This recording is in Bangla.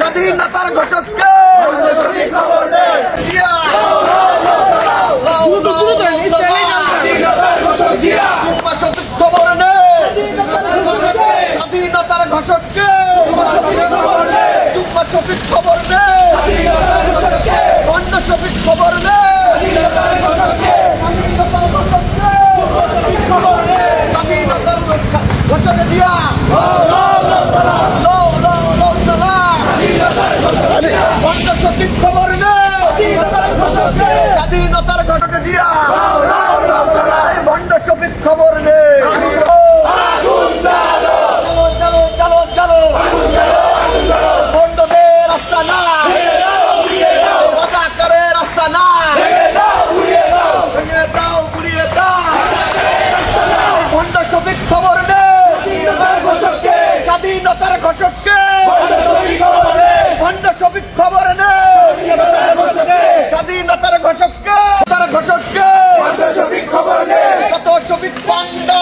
স্বাধীনতার ঘোষককে স্বাধীনতার ঘোষককে খবর নেই স্বাধীনতার ঘটনা দিয়া। ভণ্ড সবিক খবর নেই খসককে ভণ্ড সবিক খবর নে। স্বাধীনতার ঘোষককে তার ঘোষককে শত সবিক পান্ডা